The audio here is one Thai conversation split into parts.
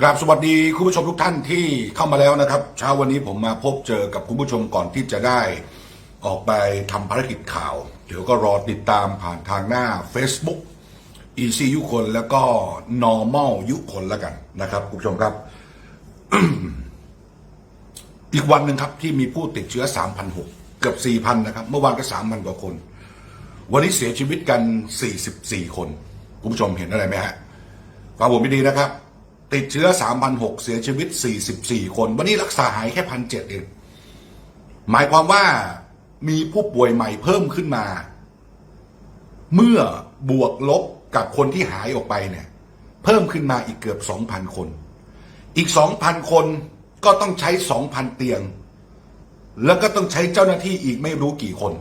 กราบสวัสดีคุณผู้ชมทุกท่านที่เข้ามาแล้วนะครับ เช้าวันนี้ผมมาพบเจอกับคุณผู้ชมก่อนที่จะได้ ออกไปทำภารกิจข่าว เดี๋ยวก็รอติดตามผ่านทางหน้า Facebook Easy ยุคนแล้วก็ Normal ยุคนแล้วกันนะครับคุณผู้ชมครับ อีกวันหนึ่งครับที่มีผู้ติดเชื้อ3,600เกือบ 4,000 นะครับ เมื่อวานก็ 3,000 กว่าคน วันนี้เสียชีวิตกัน 44 คน คุณผู้ชมเห็นอะไรไหมฮะฟังผมดีนะครับ ติดเชื้อ 3,006 เสียชีวิต 44 คน วันนี้รักษาหายแค่1,700เอง หมายความว่ามีผู้ป่วยใหม่เพิ่มขึ้นมา เมื่อบวกลบกับคนที่หายออกไปเนี่ย เพิ่มขึ้นมาอีกเกือบ 2,000 คน อีก 2,000 คนก็ต้องใช้ 2,000 เตียง แล้วก็ต้องใช้เจ้าหน้าที่อีกไม่รู้กี่คน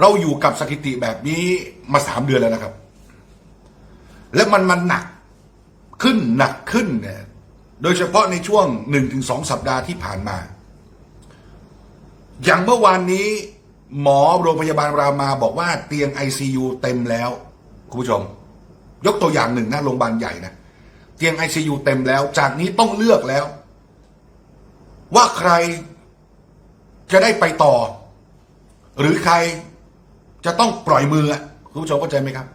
เราอยู่กับสถิติแบบนี้มาสามเดือนแล้วนะครับ และมันมันหนักขึ้นหนักขึ้นเนี่ยโดยเฉพาะในช่วงหนึ่งถึงสองสัปดาห์ที่ผ่านมา อย่างเมื่อวานนี้ หมอโรงพยาบาลรามาบอกว่าเตียง ICU เต็มแล้ว คุณผู้ชม ยกตัวอย่างหนึ่งนะโรงพยาบาลใหญ่นะเตียง ICU เต็มแล้ว จากนี้ต้องเลือกแล้ว ว่าใครจะได้ไปต่อ หรือใครจะต้องปล่อยมือคุณผู้ชมเข้าใจไหมครับ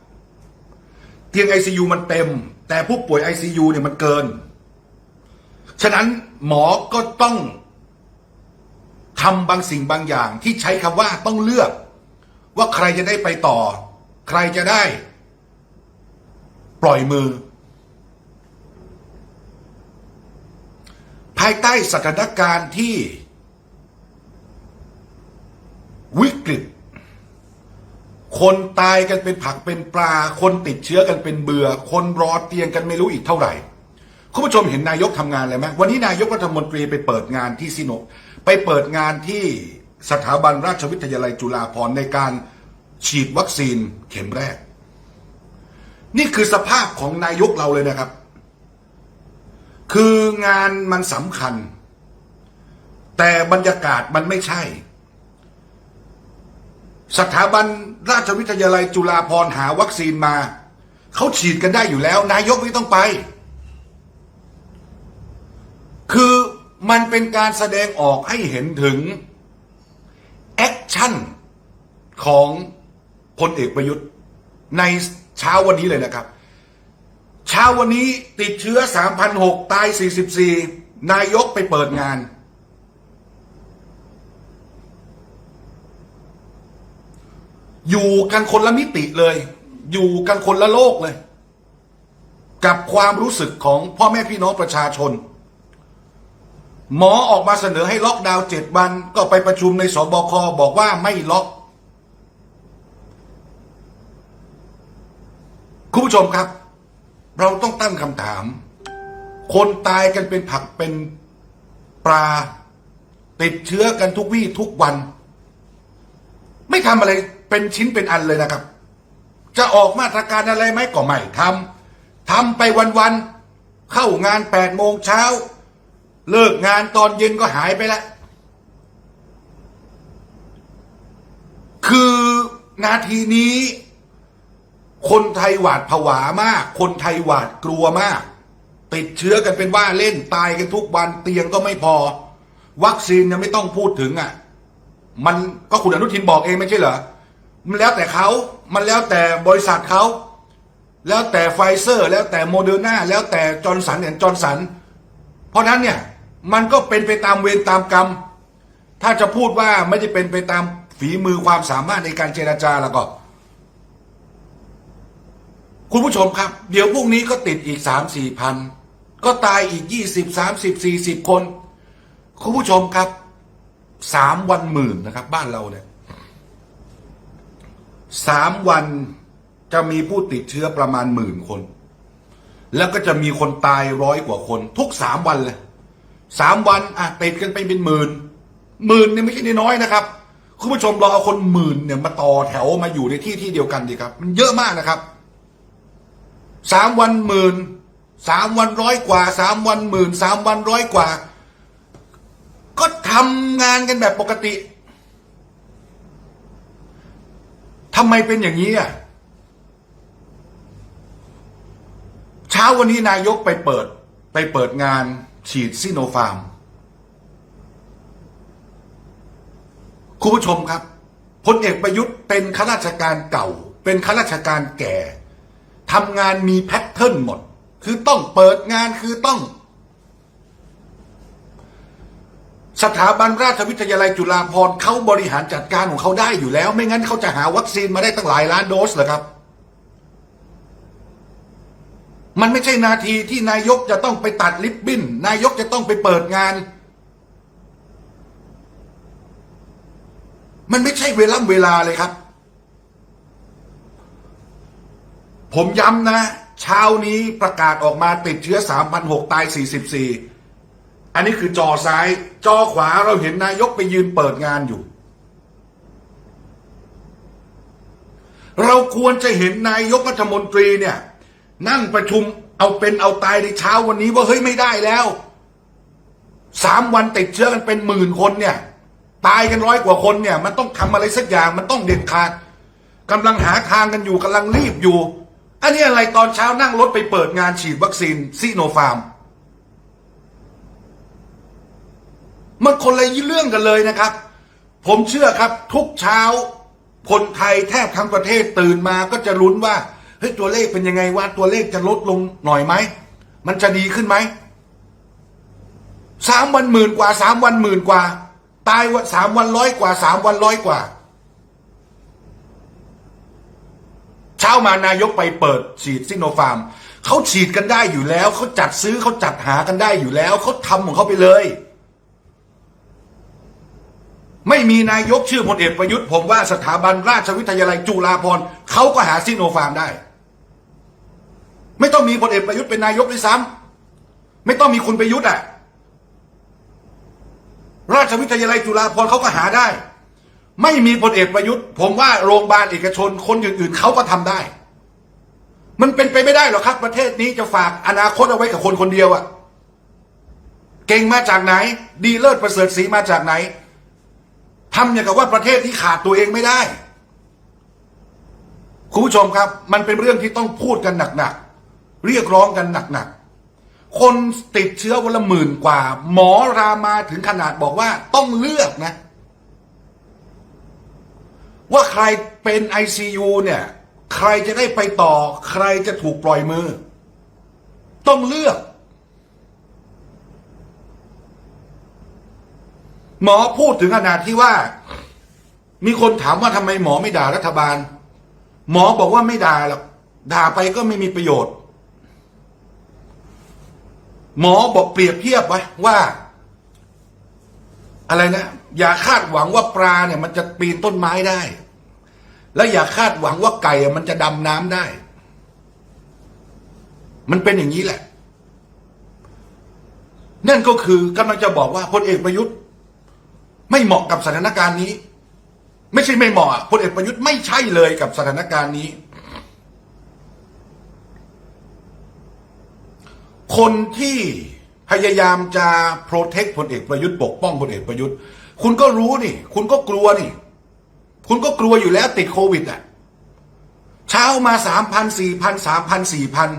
ตียง ICU มันเต็ม แต่ผู้ป่วย ICU เนี่ยมันเกิน ฉะนั้นหมอก็ต้องทำบางสิ่งบางอย่างที่ใช้คำว่าต้องเลือก ว่าใครจะได้ไปต่อ ใครจะได้ ปล่อยมือ ภายใต้สถานการณ์ที่ วิกฤต คนตายกันเป็นผักเป็นปลา คนติดเชื้อกันเป็นเบื่อ คนรอเตียงกันไม่รู้อีกเท่าไหร่คุณผู้ชมเห็นนายกทำงานอะไรไหมวันนี้นายกรัฐมนตรีไปเปิดงานที่ซิโนไปเปิดงานที่สถาบันราชวิทยาลัยจุฬาภรณ์ในการฉีดวัคซีนเข็มแรก นี่คือสภาพของนายกเราเลยนะครับ คืองานมันสำคัญ แต่บรรยากาศมันไม่ใช่ สถาบันราชวิทยาลัยจุฬาภรณ์หาวัคซีนมา เขาฉีดกันได้อยู่แล้ว นายกไม่ต้องไป คือมันเป็นการแสดงออกให้เห็นถึง แอคชั่นของพลเอกประยุทธ์ในเช้าวันนี้เลยนะครับ เช้าวันนี้ติดเชื้อ 3,006 ตาย 44 นายกไปเปิดงาน อยู่กันคนละมิติเลย อยู่กันคนละโลกเลย กับความรู้สึกของพ่อแม่พี่น้องประชาชน หมอออกมาเสนอให้ล็อกดาวน์เจ็ดวันก็ไปประชุมในสบคบอกว่าไม่ล็อกคุณผู้ชมครับ เราต้องตั้งคำถาม คนตายกันเป็นผักเป็นปลา ติดเชื้อกันทุกวี่ทุกวัน ไม่ทำอะไร เป็นชิ้นเป็นอันเลยนะครับ จะออกมาตรการอะไรไหมก็ไม่ทำทำไปวันๆเข้างานแปดโมงเช้า เลิกงานตอนเย็นก็หายไปแล้วคือนาทีนี้ คนไทยหวาดผวามาก คนไทยหวาดกลัวมาก ติดเชื้อกันเป็นว่าเล่นตายกันทุกวันเตียงก็ไม่พอ วัคซีนยังไม่ต้องพูดถึงอะ มันก็คุณอนุทินบอกเองไม่ใช่เหรอ มันแล้วแต่เขามันแล้วแต่บริษัทเขา แล้วแต่ไฟเซอร์ แล้วแต่โมเดอร์นาแล้วแต่จอร์นสันแอนจอร์นสัน เพราะนั้นเนี่ย มันก็เป็นไปตามเวรตามกรรม ถ้าจะพูดว่าไม่ได้เป็นไปตามฝีมือความสามารถในการเจราจาแล้วก็ คุณผู้ชมครับ เดี๋ยวพรุ่งนี้ก็ติดอีกสามสี่พันก็ตายอีกยี่สิบสามสิบสี่สิบคน คุณผู้ชมครับสามวันหมื่นนะครับ บ้านเราเนี่ย สามวันจะมีผู้ติดเชื้อประมาณหมื่นคน แล้วก็จะมีคนตายร้อยกว่าคน ทุกสามวันเลยสามวันอะติดกันไปเป็นหมื่นหมื่นเนี่ยไม่ใช่น้อยๆนะครับคุณผู้ชมลองเอาคนหมื่นเนี่ยมาต่อแถวมาอยู่ในที่ที่เดียวกันดีครับ มันเยอะมากนะครับสามวันหมื่นสามวันร้อยกว่าสามวันหมื่นสามวันร้อยกว่า ก็ทำงานกันแบบปกติ ทำไมเป็นอย่างนี้อะเช้าวันนี้นายกไปเปิด ไปเปิดงานฉีดซิโนฟาร์มคุณผู้ชมครับพลเอกประยุทธ์เป็นข้าราชการเก่า เป็นข้าราชการแก่ทำงานมีแพทเทิร์นหมด คือต้องเปิดงานคือต้อง สถาบันราชวิทยาลัยจุฬาภรณ์เขาบริหารจัดการของเขาได้อยู่แล้ว ไม่งั้นเขาจะหาวัคซีนมาได้ตั้งหลายล้านโดสเหรอครับ มันไม่ใช่นาทีที่นายกจะต้องไปตัดลิบบิ้น นายกจะต้องไปเปิดงาน มันไม่ใช่เวลาเวลาเลยครับ ผมย้ำนะ เช้านี้ประกาศออกมาติดเชื้อ3,600ตาย 44 อันนี้คือจอซ้าย จอขวาเราเห็นนายกไปยืนเปิดงานอยู่ เราควรจะเห็นนายกรัฐมนตรีเนี่ย นั่งประชุมเอาเป็นเอาตายในเช้าวันนี้ว่าเฮ้ยไม่ได้แล้วสามวันติดเชื้อกันเป็นหมื่นคนเนี่ย ตายกันร้อยกว่าคนเนี่ย มันต้องทำอะไรสักอย่างมันต้องเด็ดขาดกำลังหาทางกันอยู่กำลังรีบอยู่ อันนี้อะไรตอนเช้านั่งรถไปเปิดงานฉีดวัคซีนซีโนฟาร์ม มันคนละเรื่องกันเลยนะครับ ผมเชื่อครับทุกเช้า คนไทยแทบทั้งประเทศตื่นมาก็จะลุ้นว่าเฮ้ยตัวเลขเป็นยังไงว่าตัวเลขจะลดลงหน่อยไหมมันจะดีขึ้นไหมสามวันหมื่นกว่าสามวันหมื่นกว่า ตายวันสามวันร้อยกว่าสามวันร้อยกว่า เช้ามานายกไปเปิดฉีดซิโนฟาร์มเขาฉีดกันได้อยู่แล้วเขาจัดซื้อเขาจัดหากันได้อยู่แล้วเขาทำของเขาไปเลย ไม่มีนายกชื่อพลเอกประยุทธ์ผมว่าสถาบันราชวิทยาลัยจุฬาภรณ์เขาก็หาซิโนฟาร์มได้ ไม่ต้องมีพลเอกประยุทธ์เป็นนายกด้วยซ้ำไม่ต้องมีคุณประยุทธ์อะราชวิทยาลัยจุฬาภรณ์เขาก็หาได้ ไม่มีพลเอกประยุทธ์ ผมว่าโรงพยาบาลเอกชนคนอื่นๆเขาก็ทำได้ มันเป็นไปไม่ได้หรอกครับ ประเทศนี้จะฝากอนาคตเอาไว้กับคนคนเดียวอะเก่งมาจากไหน ดีเลิศประเสริฐศรีมาจากไหน ทำอย่างกับว่าประเทศที่ขาดตัวเองไม่ได้ คุณผู้ชมครับ มันเป็นเรื่องที่ต้องพูดกันหนักๆ เรียกร้องกันหนักๆ คนติดเชื้อวันละหมื่นกว่า หมอรามาถึงขนาดบอกว่าต้องเลือกนะ ว่าใครเป็น ICU เนี่ย ใครจะได้ไปต่อ ใครจะถูกปล่อยมือ ต้องเลือก หมอพูดถึงขนาดที่ว่า มีคนถามว่าทำไมหมอไม่ด่ารัฐบาล หมอบอกว่าไม่ด่าหรอกด่าไปก็ไม่มีประโยชน์ หมอบอกเปรียบเทียบไว้ว่า อะไรนะ อย่าคาดหวังว่าปลาเนี่ย มันจะปีนต้นไม้ได้ แล้วอย่าคาดหวังว่าไก่อะมันจะดำน้ำได้ มันเป็นอย่างนี้แหละ นั่นก็คือกำลังจะบอกว่าพลเอกประยุทธ์ ไม่เหมาะกับสถานการณ์นี้ ไม่ใช่ไม่เหมาะพลเอกประยุทธ์ไม่ใช่เลยกับสถานการณ์นี้ คนที่พยายามจะโปรเทคพลเอกประยุทธ์ปกป้องพลเอกประยุทธ์ คุณก็รู้นี่ คุณก็กลัวนี่ คุณก็กลัวอยู่แล้วติดโควิดอะเช้ามาสามพันสี่พันสามพันสี่พัน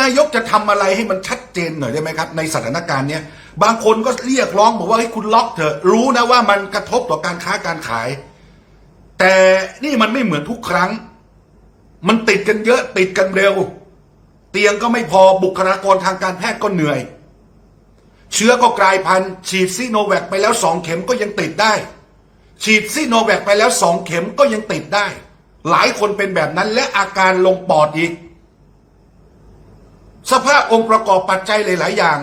นายกจะทำอะไรให้มันชัดเจนหน่อยได้ไหมครับ ในสถานการณ์เนี้ย บางคนก็เรียกร้องบอกว่าให้คุณล็อกเถอะรู้นะว่ามันกระทบต่อการค้าการขาย แต่นี่มันไม่เหมือนทุกครั้ง มันติดกันเยอะติดกันเร็ว เตียงก็ไม่พอบุคลากรทางการแพทย์ก็เหนื่อย เชื้อก็กลายพันธุ์ฉีดซีโนแวคไปแล้วสองเข็มก็ยังติดได้ ฉีดซีโนแวคไปแล้วสองเข็มก็ยังติดได้ หลายคนเป็นแบบนั้นและอาการลงปอดอีก สภาพองค์ประกอบปัจจัยหลาย ๆ อย่าง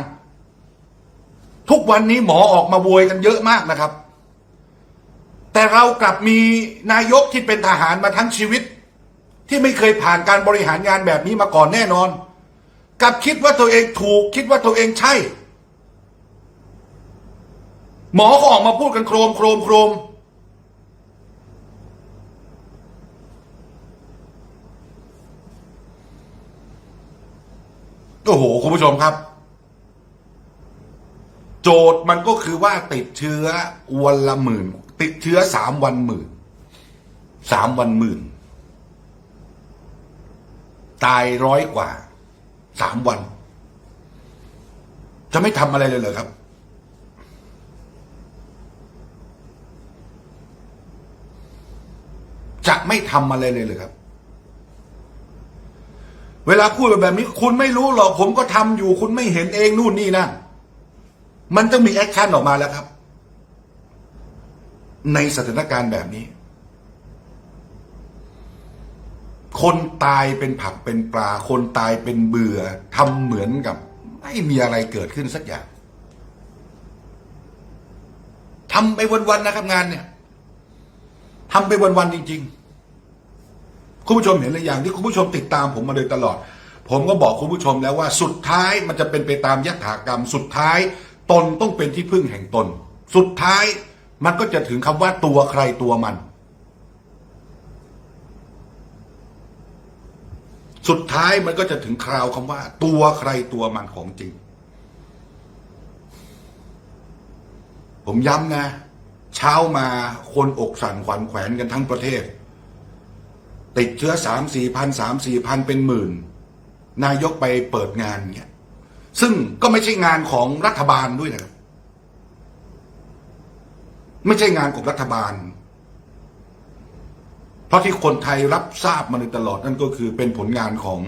ทุกวันนี้หมอออกมาโวยกันเยอะมากนะครับ แต่เรากลับมีนายกที่เป็นทหารมาทั้งชีวิต ที่ไม่เคยผ่านการบริหารงานแบบนี้มาก่อนแน่นอน กลับคิดว่าตัวเองถูก คิดว่าตัวเองใช่ หมอก็ออกมาพูดกันโครมโครมโครมโอ้โห คุณผู้ชมครับ จทย์มันก็คือว่าติดเชื้อวันละหมื่น ติดเชื้อสามวันหมื่นสามวันหมื่น ตายร้อยกว่าสามวัน จะไม่ทำอะไรเลยเหรอครับ จะไม่ทำอะไรเลยเหรอครับ เวลาพูดแบบนี้ คุณไม่รู้หรอกผมก็ทำอยู่ คุณไม่เห็นเองนู่นนี่นั่น มันต้องมีแอคชั่นออกมาแล้วครับ ในสถานการณ์แบบนี้ คนตายเป็นผักเป็นปลา คนตายเป็นเบื่อทำเหมือนกับ ไม่มีอะไรเกิดขึ้นสักอย่างทำไปวันๆนะครับงานเนี่ยทำไปวันๆจริง ๆ คุณผู้ชมเห็นหรือยังที่คุณผู้ชมติดตามผมมาโดยตลอดผมก็บอกคุณผู้ชมแล้วว่าสุดท้ายมันจะเป็นไปตามยถากรรมสุดท้าย ตนต้องเป็นที่พึ่งแห่งตน สุดท้ายมันก็จะถึงคำว่าตัวใครตัวมัน สุดท้ายมันก็จะถึงคราวคำว่า ตัวใครตัวมันของจริง ผมย้ำนะ เช้ามาคนอกสั่นขวัญแขวนกันทั้งประเทศ ติดเชื้อสามสี่พันสามสี่พันเป็นหมื่น นายกไปเปิดงานเนี่ย ซึ่งก็ไม่ใช่งานของรัฐบาลด้วยนะครับไม่ใช่งานของรัฐบาล เพราะที่คนไทยรับทราบมาโดยตลอดนั่นก็คือเป็นผลงานของ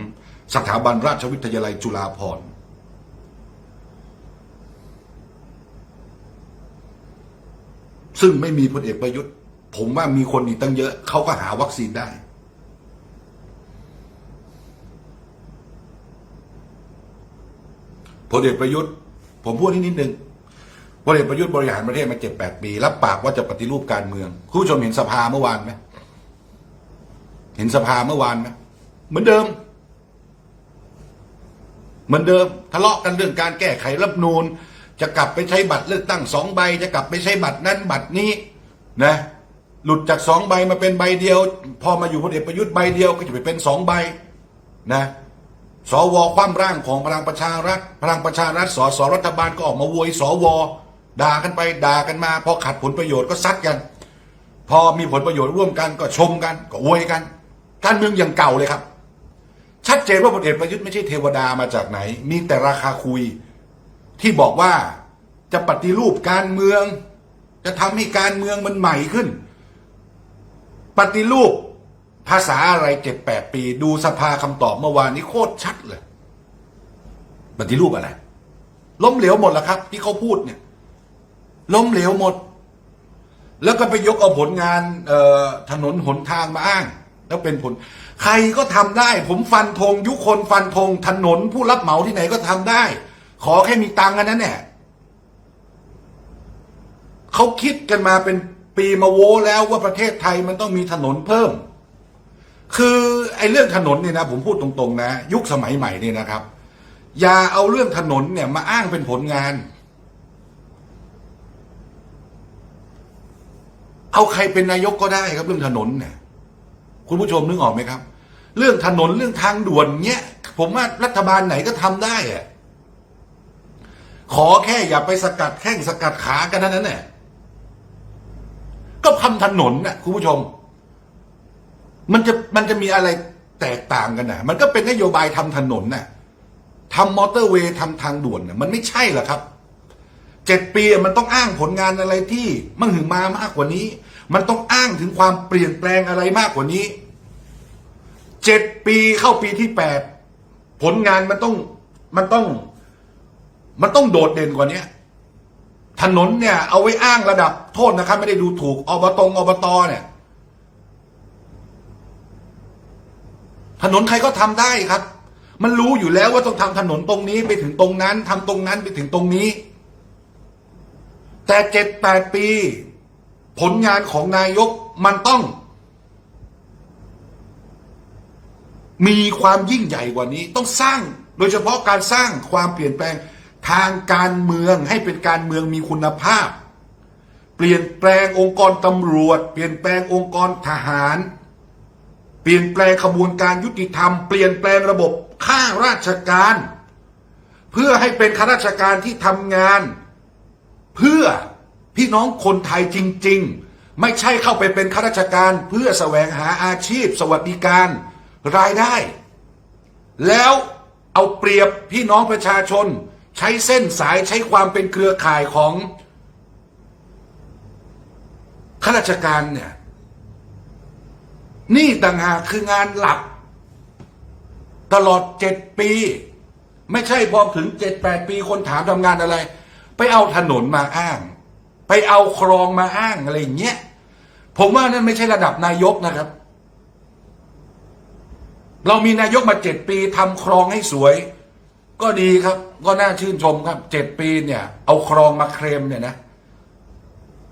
สถาบันราชวิทยาลัยจุฬาภรณ์ซึ่งไม่มีพลเอกประยุทธ์ ผมว่ามีคนอีกตั้งเยอะ เขาก็หาวัคซีนได้ พลเอกประยุทธ์ ผมพูดนิดนิดนึงพลเอกประยุทธ์บริหารประเทศมาเจ็ดแปดปีรับปากว่าจะปฏิรูปการเมืองคุณผู้ชมเห็นสภาเมื่อวานไหมเห็นสภาเมื่อวานไหมเหมือนเดิม เหมือนเดิม ทะเลาะกันเรื่องการแก้ไขรัฐธรรมนูนจะกลับไปใช้บัตรเลือกตั้งสองใบ จะกลับไปใช้บัตรนั้นบัตรนี้นะ หลุดจากสองใบมาเป็นใบเดียว พอมาอยู่พลเอกประยุทธ์ใบเดียวก็จะไปเป็นสองใบนะ สวคว่ำร่างของพลังประชารัฐ พลังประชารัฐสสรัฐบาลก็ออกมาโวยสวด่ากันไปด่ากันมา พอขัดผลประโยชน์ก็ซัดกัน พอมีผลประโยชน์ร่วมกันก็ชมกันก็โวยกัน การเมืองอย่างเก่าเลยครับ ชัดเจนว่าพลเอกประยุทธ์ไม่ใช่เทวดามาจากไหน มีแต่ราคาคุย ที่บอกว่าจะปฏิรูปการเมือง จะทำให้การเมืองมันใหม่ขึ้น ปฏิรูป ภาษาอะไรเจ็ดแปดปี ดูสภาคำตอบเมื่อวานนี้โคตรชัดเลยปฏิรูปอะไร ล้มเหลวหมดแล้วครับ ที่เขาพูดเนี่ย ล้มเหลวหมด แล้วก็ไปยกเอาผลงานถนนหนทางมาอ้าง แล้วเป็นผล ใครก็ทำได้ ผมฟันธงยุคนฟันธงถนนผู้รับเหมาที่ไหนก็ทำได้ ขอแค่มีตังค์กันนั้นแหละเขาคิดกันมาเป็นปีมาโวแล้วว่าประเทศไทยมันต้องมีถนนเพิ่ม คือไอ้เรื่องถนนเนี่ยนะผมพูดตรงๆนะ ยุคสมัยใหม่เนี่ยนะครับ อย่าเอาเรื่องถนนเนี่ยมาอ้างเป็นผลงาน เอาใครเป็นนายกก็ได้ครับเรื่องถนนเนี่ยคุณผู้ชมนึกออกไหมครับ เรื่องถนนเรื่องทางด่วนเนี้ยผมว่ารัฐบาลไหนก็ทำได้อะขอแค่อย่าไปสกัดแข้งสกัดขากันนั้นแหละก็ทำถนนน่ะคุณผู้ชม มันจะมันจะมีอะไรแตกต่างกันนะมันก็เป็นนโยบายทำถนนน่ะทำมอเตอร์เวย์ทำทางด่วนน่ะมันไม่ใช่หรอครับเจ็ดปีมันต้องอ้างผลงานอะไรที่มันหึงมามากกว่านี้ มันต้องอ้างถึงความเปลี่ยนแปลงอะไรมากกว่านี้เจ็ดปีเข้าปีที่แปดผลงานมันต้องมันต้อง มันต้องโดดเด่นกว่านี้ถนนเนี่ย เอาไว้อ้างระดับโทษนะครับ ไม่ได้ดูถูกอบตงอบตเนี่ย ถนนใครก็ทำได้ครับ มันรู้อยู่แล้วว่าต้องทำถนนตรงนี้ไปถึงตรงนั้นทำตรงนั้นไปถึงตรงนี้ แต่เจ็ดแปดปี ผลงานของนายกมันต้อง มีความยิ่งใหญ่กว่านี้ต้องสร้าง โดยเฉพาะการสร้างความเปลี่ยนแปลงทางการเมืองให้เป็นการเมืองมีคุณภาพ เปลี่ยนแปลงองค์กรตำรวจ เปลี่ยนแปลงองค์กรทหาร เปลี่ยนแปลงขบวนการยุติธรรม เปลี่ยนแปลงระบบข้าราชการ เพื่อให้เป็นข้าราชการที่ทำงาน เพื่อพี่น้องคนไทยจริง ๆ ไม่ใช่เข้าไปเป็นข้าราชการ เพื่อแสวงหาอาชีพ สวัสดิการรายได้ แล้วเอาเปรียบพี่น้องประชาชน ใช้เส้นสายใช้ความเป็นเครือข่ายของข้าราชการเนี่ย นี่ต่างหากคืองานหลัก ตลอดเจ็ดปี ไม่ใช่พอถึงเจ็ดแปดปีคนถามทำงานอะไร ไปเอาถนนมาอ้าง ไปเอาคลองมาอ้างอะไรอย่างเงี้ยผมว่านั่นไม่ใช่ระดับนายกนะครับ เรามีนายกมาเจ็ดปีทำคลองให้สวย ก็ดีครับ ก็น่าชื่นชมครับเจ็ดปีเนี่ย เอาคลองมาเคลมเนี่ยนะ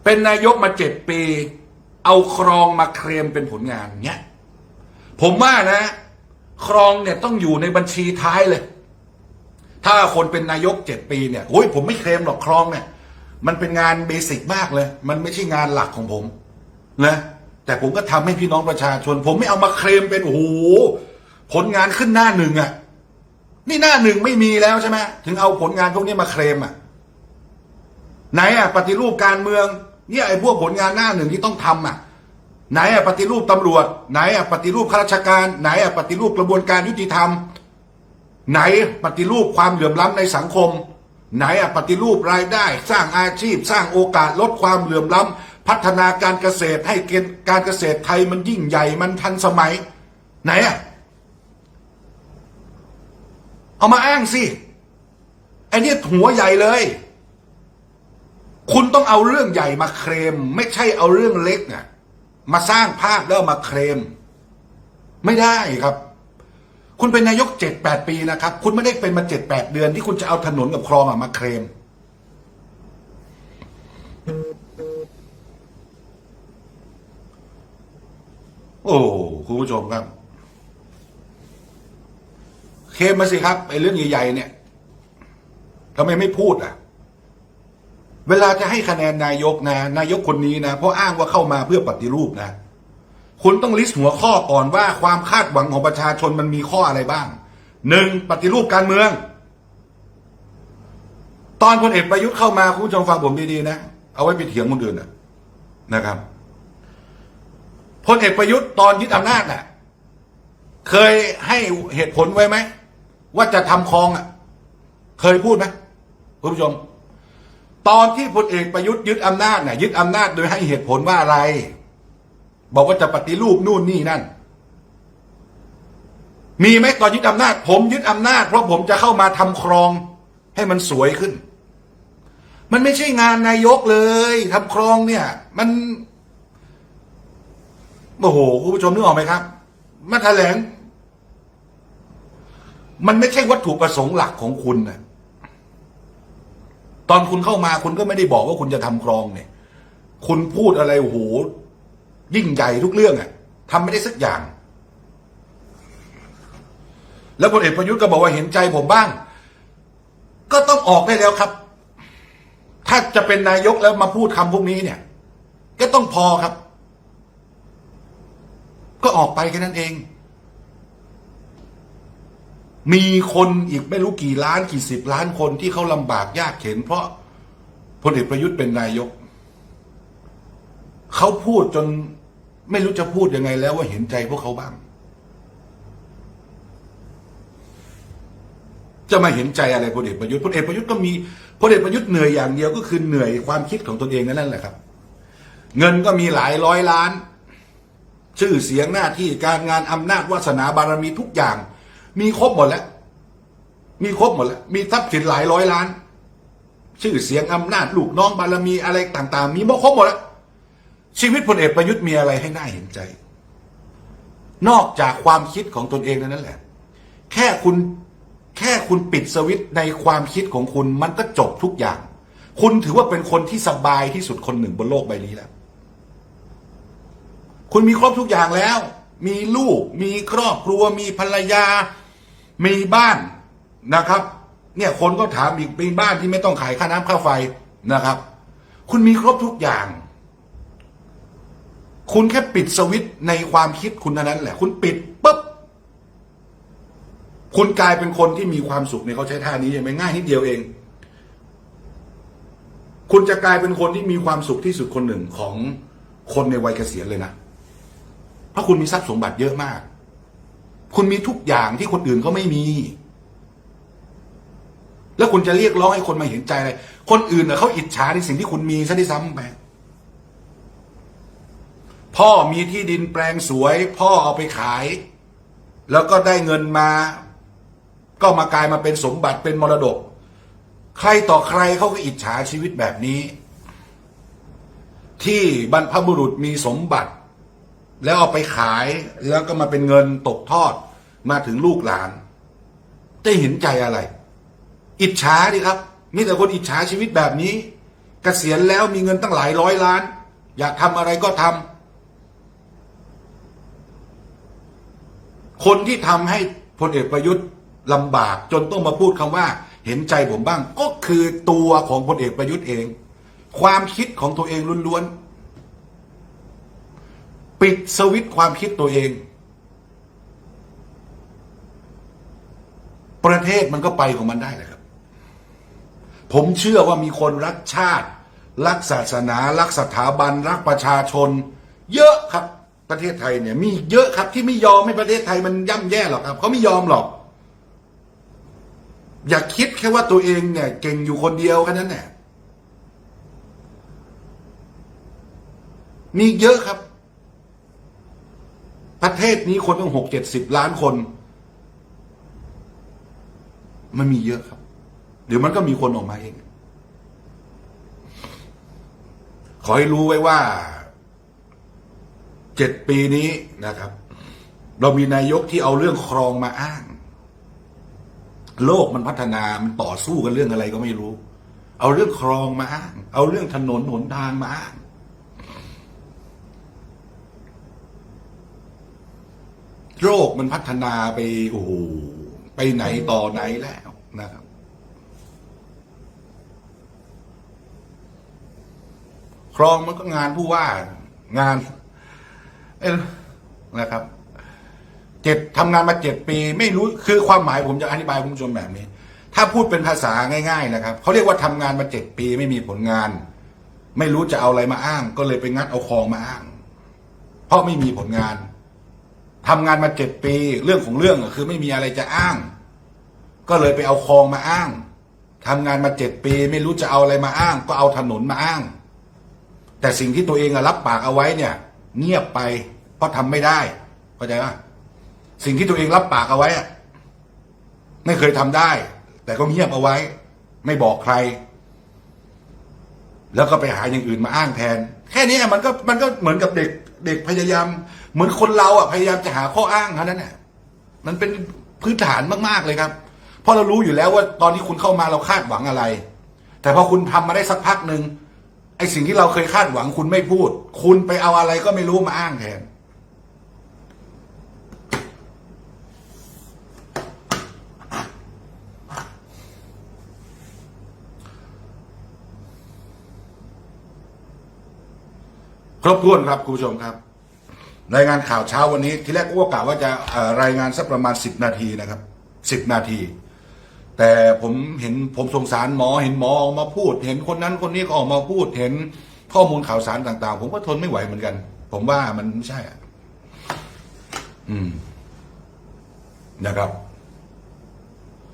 เป็นนายกมาเจ็ดปี เอาคลองมาเคลมเป็นผลงานเนี้ยผมว่านะคลองเนี่ยต้องอยู่ในบัญชีท้ายเลย ถ้าคนเป็นนายกเจ็ดปีเนี่ยโอ้ยผมไม่เคลมหรอกคลองเนี่ย มันเป็นงานเบสิกมากเลย มันไม่ใช่งานหลักของผมนะแต่ผมก็ทำให้พี่น้องประชาชน ผมไม่เอามาเคลมเป็นโอ้โหผลงานขึ้นหน้าหนึ่งอะ่ะนี่หน้าหนึ่งไม่มีแล้วใช่ไหมถึงเอาผลงานพวกนี้มาเคลมอะ่ะไหนอะปฏิรูปการเมือง เนี่ยไอ้พวกผลงานหน้าหนึ่งที่ต้องทำอะไหนอะปฏิรูปตำรวจ ไหนอะปฏิรูปข้าราชการ ไหนอะปฏิรูปกระบวนการยุติธรรม ไหนปฏิรูปความเหลื่อมล้ำในสังคม ไหนอะปฏิรูปรายได้ สร้างอาชีพ สร้างโอกาสลดความเหลื่อมล้ำพัฒนาการเกษตรให้เกณฑ์การเกษตรไทยมันยิ่งใหญ่มันทันสมัย ไหนอะเอามาอ้างสิไอ้นี่หัวใหญ่เลย คุณต้องเอาเรื่องใหญ่มาเคลมไม่ใช่เอาเรื่องเล็กน่ะมาสร้างภาพแล้วมาเคลมไม่ได้ครับ คุณเป็นนายกเจ็ดแปดปีนะครับ คุณไม่ได้เป็นมาเจ็ดแปดเดือน ที่คุณจะเอาถนนกับคลองอะมาเคลมโอ้คุณผู้ชมครับ เคลมมาสิครับไอ้เรื่องใหญ่ๆเนี่ยทำไมไม่พูดอะ เวลาจะให้คะแนนนายกนะ นายกคนนี้นะเพราะอ้างว่าเข้ามาเพื่อปฏิรูปนะคุณต้องลิสต์หัวข้อก่อนว่าความคาดหวังของประชาชนมันมีข้ออะไรบ้างหนึ่งปฏิรูปการเมือง ตอนพลเอกประยุทธ์เข้ามาคุณผู้ชมฟังผมดีๆนะ เอาไว้ไปเถียงคนอื่นนะนะครับพลเอกประยุทธ์ตอนยึดอำนาจน่ะ เคยให้เหตุผลไว้ไหม ว่าจะทำคลองอะ เคยพูดไหมคุณผู้ชม ตอนที่พลเอกประยุทธ์ยึดอำนาจน่ะยึดอำนาจโดยให้เหตุผลว่าอะไร บอกว่าจะปฏิรูปนู่นนี่นั่น มีไหมตอนยึดอำนาจ ผมยึดอำนาจ เพราะผมจะเข้ามาทำคลองให้มันสวยขึ้น มันไม่ใช่งานนายกเลยทำคลองเนี่ย มันโอ้โหคุณผู้ชมนึกออกไหมครับ มาแถลง มันไม่ใช่วัตถุประสงค์หลักของคุณนะ ตอนคุณเข้ามาคุณก็ไม่ได้บอกว่าคุณจะทำคลองเนี่ย คุณพูดอะไรโอ้โหยิ่งใหญ่ทุกเรื่องอะ่ะทำไม่ได้สักอย่าง แล้วพลเอกประยุทธ์ก็บอกว่าเห็นใจผมบ้าง ก็ต้องออกได้แล้วครับ ถ้าจะเป็นนายกแล้วมาพูดคำพวกนี้เนี่ย ก็ต้องพอครับ ก็ออกไปแค่นั้นเอง มีคนอีกไม่รู้กี่ล้านกี่สิบล้านคนที่เขาลำบากยากเข็น เพราะพลเอกประยุทธ์เป็นนายก เขาพูดจนไม่รู้จะพูดยังไงแล้วว่าเห็นใจพวกเขาบ้าง จะมาเห็นใจอะไรพลเอกประยุทธ์พลเอกประยุทธ์ก็มีพลเอกประยุทธ์เหนื่อยอย่างเดียวก็คือเหนื่อยความคิดของตนเองนั่นแหละครับ เงินก็มีหลายร้อยล้าน ชื่อเสียงหน้าที่การงานอำนาจวาสนาบารมีทุกอย่าง มีครบหมดแล้ว มีครบหมดแล้ว มีทรัพย์สินหลายร้อยล้าน ชื่อเสียงอำนาจลูกน้องบารมีอะไรต่าง ๆ มีมครบหมดแล้ว ชีวิตพลเอกประยุทธ์มีอะไรให้น่าเห็นใจ นอกจากความคิดของตนเองนั่นแหละ แค่คุณแค่คุณปิดสวิตช์ในความคิดของคุณมันก็จบทุกอย่าง คุณถือว่าเป็นคนที่สบายที่สุดคนหนึ่งบนโลกใบนี้แล้ว คุณมีครบทุกอย่างแล้ว มีลูก มีครอบครัว มีภรรยา มีบ้านนะครับ เนี่ยคนก็ถามอีกมีบ้านที่ไม่ต้องขายค่าน้ำค่าไฟนะครับ คุณมีครบทุกอย่าง คุณแค่ปิดสวิตในความคิดคุณเท่านั้นแหละ คุณปิดปุ๊บคุณกลายเป็นคนที่มีความสุขในยเขาใช้ท่านี้ใช่ไหมง่ายนิดเดียวเอง คุณจะกลายเป็นคนที่มีความสุขที่สุดคนหนึ่งของคนในวัยเกษียณเลยนะ ราะคุณมีทรัพย์สมบัติเยอะมาก คุณมีทุกอย่างที่คนอื่นเขาไม่มี แล้วคุณจะเรียกร้องให้คนมาเห็นใจอะไร คนอื่นเน่ะเขาอิจฉาในสิ่งที่คุณมีซะด้วยซ้ำไป พ่อมีที่ดินแปลงสวย พ่อเอาไปขาย แล้วก็ได้เงินมา ก็มากลายมาเป็นสมบัติเป็นมรดก ใครต่อใครเขาก็อิจฉาชีวิตแบบนี้ ที่บรรพบุรุษมีสมบัติ แล้วเอาไปขายแล้วก็มาเป็นเงินตกทอดมาถึงลูกหลาน ได้เห็นใจอะไร อิจฉาดิครับ มีแต่คนอิจฉาชีวิตแบบนี้เกษียณแล้วมีเงินตั้งหลายร้อยล้าน อยากทำอะไรก็ทำคนที่ทำให้พลเอกประยุทธ์ลำบากจนต้องมาพูดคำว่า เห็นใจผมบ้าง ก็คือตัวของพลเอกประยุทธ์เอง ความคิดของตัวเองล้วนๆ ปิดสวิตความคิดตัวเอง ประเทศมันก็ไปของมันได้แหละครับ ผมเชื่อว่ามีคนรักชาติ รักศาสนา รักสถาบัน รักประชาชน เยอะครับ ประเทศไทยเนี่ย มีเยอะครับที่ไม่ยอมให้ประเทศไทยมันย่ำแย่หรอกครับเขาไม่ยอมหรอก อย่าคิดแค่ว่าตัวเองเนี่ย เก่งอยู่คนเดียวแค่นั้นแหละมีเยอะครับ ประเทศนี้คนต้องหกเจ็ดสิบล้านคน มันมีเยอะครับ เดี๋ยวมันก็มีคนออกมาเอง ขอให้รู้ไว้ว่าเจ็ดปีนี้นะครับ เรามีนายกที่เอาเรื่องครองมาอ้าง โลกมันพัฒนา มันต่อสู้กันเรื่องอะไรก็ไม่รู้ เอาเรื่องครองมาอ้าง เอาเรื่องถนนหนทางมาอ้าง โลกมันพัฒนาไปโอ้โหไปไหนต่อไหนแล้วนะครับครองมันก็งานผู้ว่างานเอ้นะครับเจ็ดทำงานมาเจ็ดปี ไม่รู้คือความหมายผมจะอธิบายคุณผู้ชมแบบนี้ ถ้าพูดเป็นภาษาง่าย ๆ นะครับเขาเรียกว่าทำงานมาเจ็ดปีไม่มีผลงาน ไม่รู้จะเอาอะไรมาอ้าง ก็เลยไปงัดเอาคลองมาอ้าง เพราะไม่มีผลงาน ทำงานมาเจ็ดปีเรื่องของเรื่องอะคือไม่มีอะไรจะอ้าง ก็เลยไปเอาคลองมาอ้างทำงานมาเจ็ดปี ไม่รู้จะเอาอะไรมาอ้าง ก็เอาถนนมาอ้าง แต่สิ่งที่ตัวเองอะรับปากเอาไว้เนี่ย เงียบไป เพราะทำไม่ได้เข้าใจป่ะสิ่งที่ตัวเองรับปากเอาไว้ไม่เคยทำได้ แต่ก็เงียบเอาไว้ ไม่บอกใคร แล้วก็ไปหาอย่างอื่นมาอ้างแทน แค่นี้อะมันก็มันก็เหมือนกับเด็กเด็กพยายาม เหมือนคนเราอะพยายามจะหาข้ออ้างเท่านั้นแหละมันเป็นพื้นฐานมากๆเลยครับ เพราะเรารู้อยู่แล้วว่าตอนที่คุณเข้ามาเราคาดหวังอะไร แต่พอคุณทำมาได้สักพักหนึ่งไอ้สิ่งที่เราเคยคาดหวังคุณไม่พูด คุณไปเอาอะไรก็ไม่รู้มาอ้างแทนครบถ้วนครับคุณผู้ชมครับ รายงานข่าวเช้าวันนี้ ที่แรกก็กะว่าจะรายงานสักประมาณสิบนาทีนะครับสิบนาที แต่ผมเห็นผมสงสารหมอเห็นหมอออกมาพูด เห็นคนนั้นคนนี้ก็ออกมาพูดเห็นข้อมูลข่าวสารต่าง ๆ ผมก็ทนไม่ไหวเหมือนกัน ผมว่ามันไม่ใช่ อืมนะครับ